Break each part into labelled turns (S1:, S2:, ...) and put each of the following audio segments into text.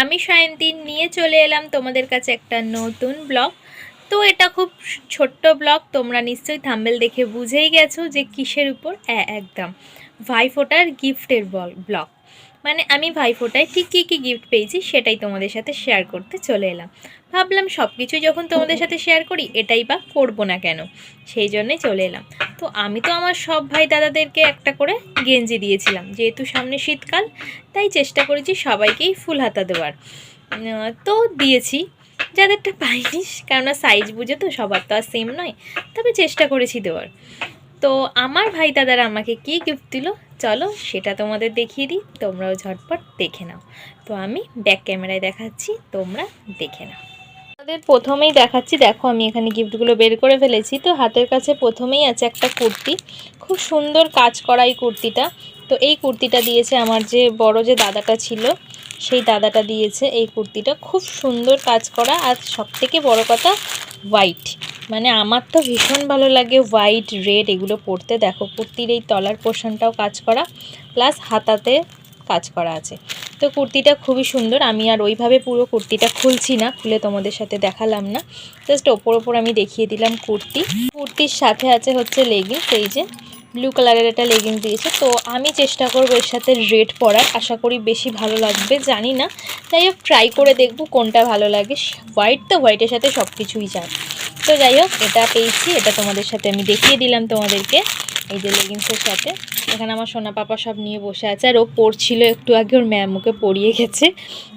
S1: আমি সায়ন্তী নিয়ে চলে এলাম তোমাদের কাছে একটা নতুন ব্লগ। তো এটা খুব ছোট্ট ব্লগ, তোমরা নিশ্চয়ই থাম্বেল দেখে বুঝেই গেছো যে কিসের উপর একদম। ভাইফোটার গিফটের বল, ব্লগ। মানে আমি ভাইফোঁটায় ঠিক কী কী গিফট পেয়েছি সেটাই তোমাদের সাথে শেয়ার করতে চলে এলাম। ভাবলাম সব কিছুই যখন তোমাদের সাথে শেয়ার করি এটাই বা করব না কেন, সেই জন্যই চলে এলাম। তো আমি তো আমার সব ভাই দাদাদেরকে একটা করে গেঞ্জি দিয়েছিলাম, যেহেতু সামনে শীতকাল, তাই চেষ্টা করেছি সবাইকেই ফুল হাতা দেওয়ার। তো দিয়েছি, যাদেরটা পাইনি, কেননা সাইজ বুঝে তো সবার তো আর সেম নয়, তবে চেষ্টা করেছি দেওয়ার। তো আমার ভাই দাদারা আমাকে কী গিফট দিল? চলো সেটা তোমাদের দেখিয়ে দিই, তোমরাও ঝটপট দেখে নাও। তো আমি ব্যাক ক্যামেরায় দেখাচ্ছি, তোমরা দেখে নাও। তোমাদের প্রথমেই দেখাচ্ছি, দেখো আমি এখানে গিফটগুলো বের করে ফেলেছি। তো হাতের কাছে প্রথমেই আছে একটা কুর্তি, খুব সুন্দর কাজ করা এই কুর্তিটা। তো এই কুর্তিটা দিয়েছে আমার যে বড় যে দাদাটা ছিল, সেই দাদাটা দিয়েছে এই কুর্তিটা। খুব সুন্দর কাজ করা আর সবথেকে বড় কথা হোয়াইট মানে আমার তো ভীষণ ভালো লাগে হোয়াইট রেড এগুলো পরতে দেখো কুর্তির এই তলার পোর্শনটাও কাজ করা প্লাস হাতাতে কাজ করা আছে। তো কুর্তিটা খুবই সুন্দর, আমি আর ওইভাবে পুরো কুর্তিটা খুলছি না, খুলে তোমাদের সাথে দেখালাম না। জাস্ট ওপর ওপর আমি দেখিয়ে দিলাম কুর্তি। কুর্তির সাথে আছে হচ্ছে লেগিংস এই যে ব্লু কালারের একটা লেগিংস দিয়েছে। তো আমি চেষ্টা করব এর সাথে রেড পরার, আশা করি বেশি ভালো লাগবে, জানি না। যাই হোক ট্রাই করে দেখব কোনটা ভালো লাগে। হোয়াইট তো হোয়াইটের সাথে সব কিছুই যায়। তো যাই হোক, এটা পেয়েছি, এটা তোমাদের সাথে আমি দেখিয়ে দিলাম তোমাদেরকে, এই যে লেগিংসের সাথে। এখানে আমার সোনা পাপা সব নিয়ে বসে আছে, আর ও পড়ছিল একটু আগে, ওর ম্যাম ওকে পড়িয়ে গেছে।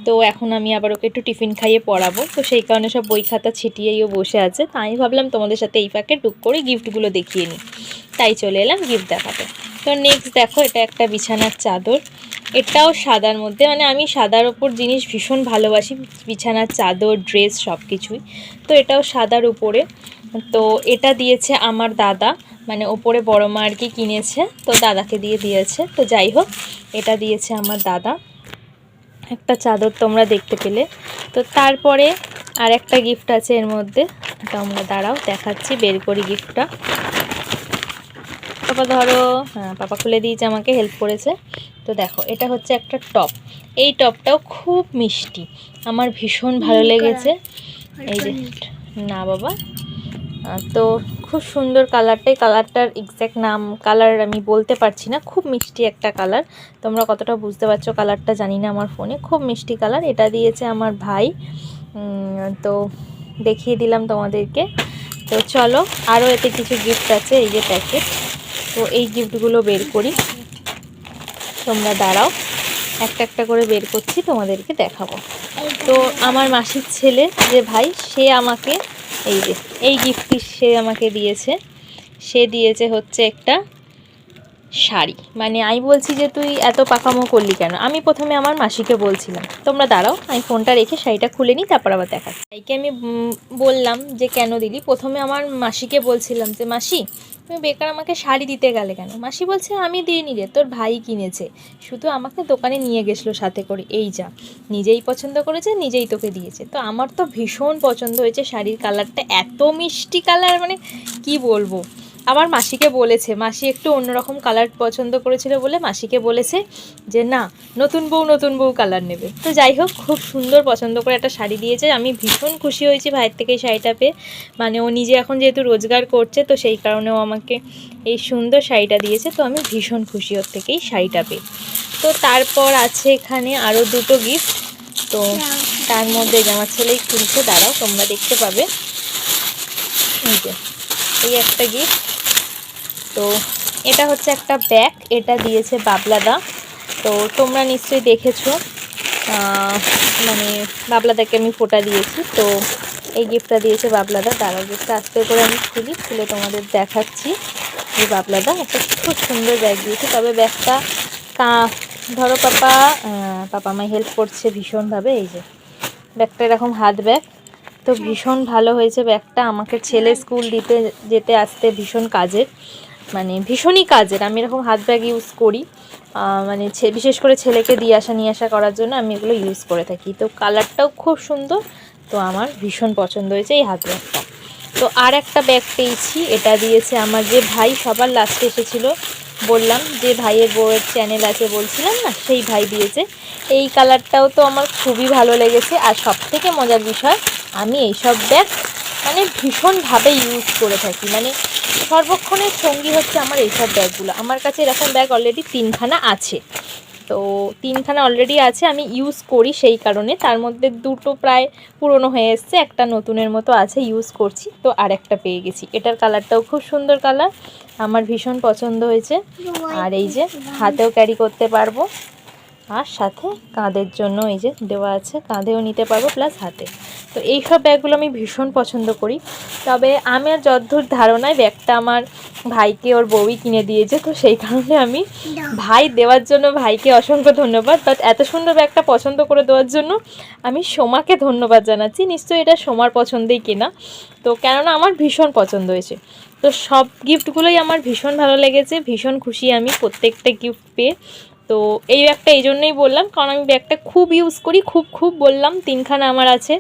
S1: তো এখন আমি আবার ওকে একটু টিফিন খাইয়ে পড়াবো, তো সেই কারণে সব বই খাতা ছিটিয়েই ও বসে আছে। তাই ভাবলাম তোমাদের সাথে এই ফাঁকে টুক করে গিফটগুলো দেখিয়ে নিই। তাই চলে এলাম গিফট দেখাতে। তো নেক্সট দেখো, এটা একটা বিছানার চাদর। এটাও সাদার মধ্যে মানে আমি সাদার ওপর জিনিস ভীষণ ভালোবাসি, বিছানার চাদর ড্রেস সব কিছুই তো এটাও সাদার উপরে। তো এটা দিয়েছে আমার দাদা মানে ওপরে বড় মা আর কি কিনেছে, তো দাদাকে দিয়ে দিয়েছে। তো যাই হোক, এটা দিয়েছে আমার দাদা। একটা চাদর তোমরা দেখতে পেলে। তো তারপরে আর একটা গিফট আছে এর মধ্যে। এটা তোমরা দাঁড়াও, দেখাচ্ছি, বের করি গিফটটা পাপা ধরো হ্যাঁ পাপা খুলে দিয়েছে আমাকে হেল্প করেছে। তো দেখো এটা হচ্ছে একটা টপ। এই টপটাও খুব মিষ্টি। আমার ভীষণ ভালো লেগেছে। এই যে না বাবা। তো খুব সুন্দর কালারটাই কালারটার এক্স্যাক্ট নাম কালার আমি বলতে পারছি না। খুব মিষ্টি একটা কালার। তোমরা কতটা বুঝতে পারছ কালারটা জানি না আমার ফোনে। খুব মিষ্টি কালার। এটা দিয়েছে আমার ভাই। তো দেখিয়ে দিলাম তোমাদেরকে। তো চলো আরও এতে কিছু গিফট আছে এই যে প্যাকেট তো এই গিফটগুলো বের করি। তোমরা দাঁড়াও, একটা একটা করে বের করছি, তোমাদেরকে দেখাবো। তো আমার মাসির ছেলে যে ভাই, সে আমাকে, এই যে, এই গিফটটি সে আমাকে দিয়েছে। সে দিয়েছে হচ্ছে একটা শাড়ি। মানে আমি বলছি যে তুই এত পাকামো করলি কেন? আমি প্রথমে আমার মাসিকে বলছিলাম, তোমরা দাঁড়াও, আমি ফোনটা রেখে শাড়িটা খুলে নিই, তারপর আবার দেখা ভাইকে আমি বললাম যে কেন দিলি? প্রথমে আমার মাসিকে বলছিলাম যে, মাসি, তুমি বেকার আমাকে শাড়ি দিতে গেলে কেন? মাসি বলছে, আমি দিইনি রে, তোর ভাই কিনেছে। শুধু আমাকে দোকানে নিয়ে গেছিল সাথে করে, এই যা। নিজেই পছন্দ করেছে, নিজেই তোকে দিয়েছে। তো আমার তো ভীষণ পছন্দ হয়েছে শাড়ির কালারটা, এত মিষ্টি কালার মানে কি বলব? আমার মাসিকে বলেছে, মাসি একটু অন্যরকম কালার পছন্দ করেছিল বলে মাসিকে বলেছে যে, না, নতুন বউ নতুন বউ কালার নেবে। তো যাই হোক, খুব সুন্দর পছন্দ করে একটা শাড়ি দিয়েছে। আমি ভীষণ খুশি হয়েছি ভাইয়ের থেকে এই শাড়িটা পেয়ে। মানে ও নিজে এখন যেহেতু রোজগার করছে, তো সেই কারণেও আমাকে এই সুন্দর শাড়িটা দিয়েছে। তো আমি ভীষণ খুশি ওর থেকেই শাড়িটা পেয়ে। তো তারপর আছে এখানে আরও দুটো গিফট তো তার মধ্যে আমার ছেলেই খুলছে, দাঁড়াও, তোমরা দেখতে পাবে। এই যে, এই একটা গিফট তো এটা হচ্ছে একটা ব্যাগ, এটা দিয়েছে বাবলাদা। তো তোমরা নিশ্চয়ই দেখেছ মানে বাবলাদাকে আমি ফোটা দিয়েছি। তো এই গিফটটা দিয়েছে বাবলাদা দাঁড়াও গিফটটা আস্তে করে আমি খুলি, খুলে তোমাদের দেখাচ্ছি যে বাবলাদা একটা খুব সুন্দর ব্যাগ দিয়েছে। তবে ব্যাগটা কা, ধরো পাপা পাপা আমায় হেল্প করছে ভীষণভাবে, এই যে ব্যাগটা এরকম হাত ব্যাগ। তো ভীষণ ভালো হয়েছে ব্যাগটা, আমাকে ছেলে স্কুল দিতে, যেতে আসতে ভীষণ কাজের। মানে ভীষণই কাজের। আমি এরকম হাত ব্যাগ ইউজ করি। মানে বিশেষ করে ছেলেকে দিয়ে আসা, নিয়ে আসা করার জন্য আমি এগুলো ইউজ করে থাকি। তো কালারটাও খুব সুন্দর। তো আমার ভীষণ পছন্দ হয়েছে এই হাত ব্যাগটা। তো আর একটা ব্যাগ পেয়েছি। এটা দিয়েছে আমার যে ভাই, সবার লাস্টে এসেছিল। বললাম যে ভাইয়ের বউয়ের চ্যানেল আছে বলছিলাম না, সেই ভাই দিয়েছে। এই কালারটাও তো আমার খুবই ভালো লেগেছে। আর সব থেকে মজার বিষয়, আমি এইসব ব্যাগ মানে ভীষণভাবে ইউজ করে থাকি। মানে সর্বক্ষণের সঙ্গী হচ্ছে আমার এইসব ব্যাগগুলো। আমার কাছে এরকম ব্যাগ অলরেডি তিনখানা আছে। তো তিনখানা অলরেডি আছে আমি ইউজ করি সেই কারণে। তার মধ্যে দুটো প্রায় পুরনো হয়ে এসছে একটা নতুনের মতো আছে ইউজ করছি। তো আর একটা পেয়ে গেছি। এটার কালারটাও খুব সুন্দর কালার আমার ভীষণ পছন্দ হয়েছে। আর এই যে হাতেও ক্যারি করতে পারব। আর সাথে কাঁধের জন্য এই যে দেওয়া আছে, কাঁধেও নিতে পারব প্লাস হাতে। তো এই সব ব্যাগগুলো আমি ভীষণ পছন্দ করি। তবে আমার যদ্দূর ধারণায় ব্যাগটা আমার ভাইকে, ওর বউই কিনে দিয়েছে, তো সেই কারণে আমি ভাই দেওয়ার জন্য ভাইকে অসংখ্য ধন্যবাদ। বাট এত সুন্দর ব্যাগটা পছন্দ করে দেওয়ার জন্য আমি সোমাকে ধন্যবাদ জানাচ্ছি। নিশ্চয়ই এটা সোমার পছন্দেই কেনা। তো কেননা আমার ভীষণ পছন্দ হয়েছে। তো সব গিফটগুলোই আমার ভীষণ ভালো লেগেছে, ভীষণ খুশি আমি প্রত্যেকটা গিফট পেয়ে। তো এই ব্যাগটা এই জন্যই বললাম, কারণ আমি ব্যাগটা খুব ইউজ করি, খুব খুব বললাম, তিনখানা আমার আছে।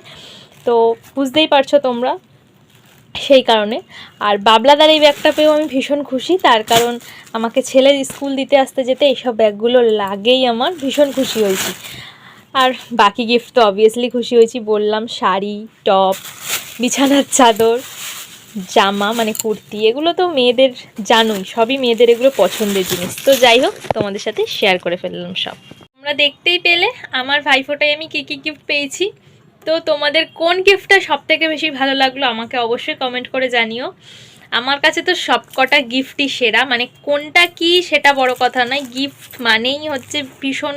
S1: তো বুঝতেই পারছ তোমরা সেই কারণে। আর বাবলাদার এই ব্যাগটা পেয়েও আমি ভীষণ খুশি, তার কারণ আমাকে ছেলের স্কুল দিতে আসতে যেতে এইসব ব্যাগগুলো লাগেই আমার, ভীষণ খুশি হয়েছি। আর বাকি গিফট তো অবভিয়াসলি খুশি হয়েছি, বললাম শাড়ি টপ বিছানার চাদর জামা মানে কুর্তি, এগুলো তো মেয়েদের জানোই, সবই মেয়েদের এগুলো পছন্দের জিনিস। তো যাই হোক, তোমাদের সাথে শেয়ার করে ফেললাম সব। তোমরা দেখতেই পেলে, আমার ভাইফোটায় আমি কী কী গিফট পেয়েছি। তো তোমাদের কোন গিফটটা সবথেকে বেশি ভালো লাগল, আমাকে অবশ্যই কমেন্ট করে জানিও। আমার কাছে তো সব কটা গিফটই সেরা। মানে কোনটা কি সেটা বড় কথা নয়। গিফট মানেই হচ্ছে ভীষণ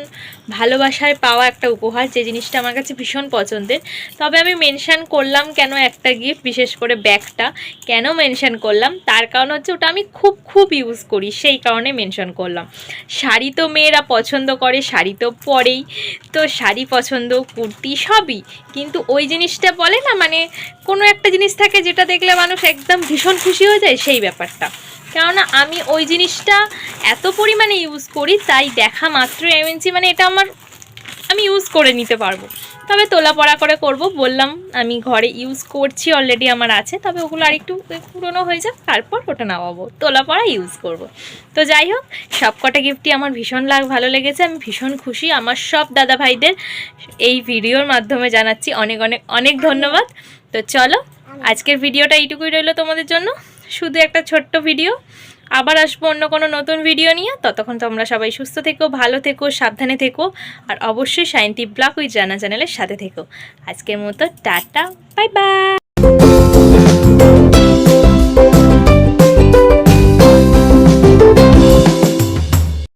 S1: ভালোবাসায় পাওয়া একটা উপহার। যে জিনিসটা আমার কাছে ভীষণ পছন্দের। তবে আমি মেনশান করলাম কেন একটা গিফট বিশেষ করে ব্যাগটা। কেন মেনশান করলাম? তার কারণ হচ্ছে ওটা আমি খুব খুব ইউজ করি। সেই কারণে মেনশন করলাম। শাড়ি তো মেয়েরা পছন্দ করে, শাড়ি তো পরেই। তো শাড়ি পছন্দ, কুর্তি সবই। কিন্তু ওই জিনিসটা বলে না মানে কোনো একটা জিনিস থাকে যেটা দেখলে মানুষ একদম ভীষণ খুশি হয়ে যায় সেই ব্যাপারটা। কেননা আমি ওই জিনিসটা এত পরিমাণে ইউজ করি তাই দেখা মাত্রই এমএনসি মানে এটা আমার আমি ইউজ করে নিতে পারব। তবে তোলা পড়া করে করব বললাম আমি ঘরে ইউজ করছি অলরেডি আমার আছে। তবে ওগুলো আরেকটু পুরনো হয়ে যাক তারপর ওটা নামাবো। তোলা পড়া ইউজ করব। তো যাই হোক সব কটা গিফটই আমার ভীষণ লাগ ভালো লেগেছে আমি ভীষণ খুশি। আমার সব দাদা ভাইদের এই ভিডিওর মাধ্যমে জানাচ্ছি অনেক অনেক অনেক ধন্যবাদ। তো চলো আজকের ভিডিওটা এইটুকুই রইল তোমাদের জন্য। শুধু একটা ছোট্ট ভিডিও। আবার আসব অন্য কোনো নতুন ভিডিও নিয়ে। ততক্ষণ তোমরা সবাই সুস্থ থেকো, ভালো থেকো, সাবধানে থেকো। আর অবশ্যই সাইন্টি ব্লগ ওই জানা চ্যানেলের সাথে থেকো। আজকের মতো টাটা, বাই বাই।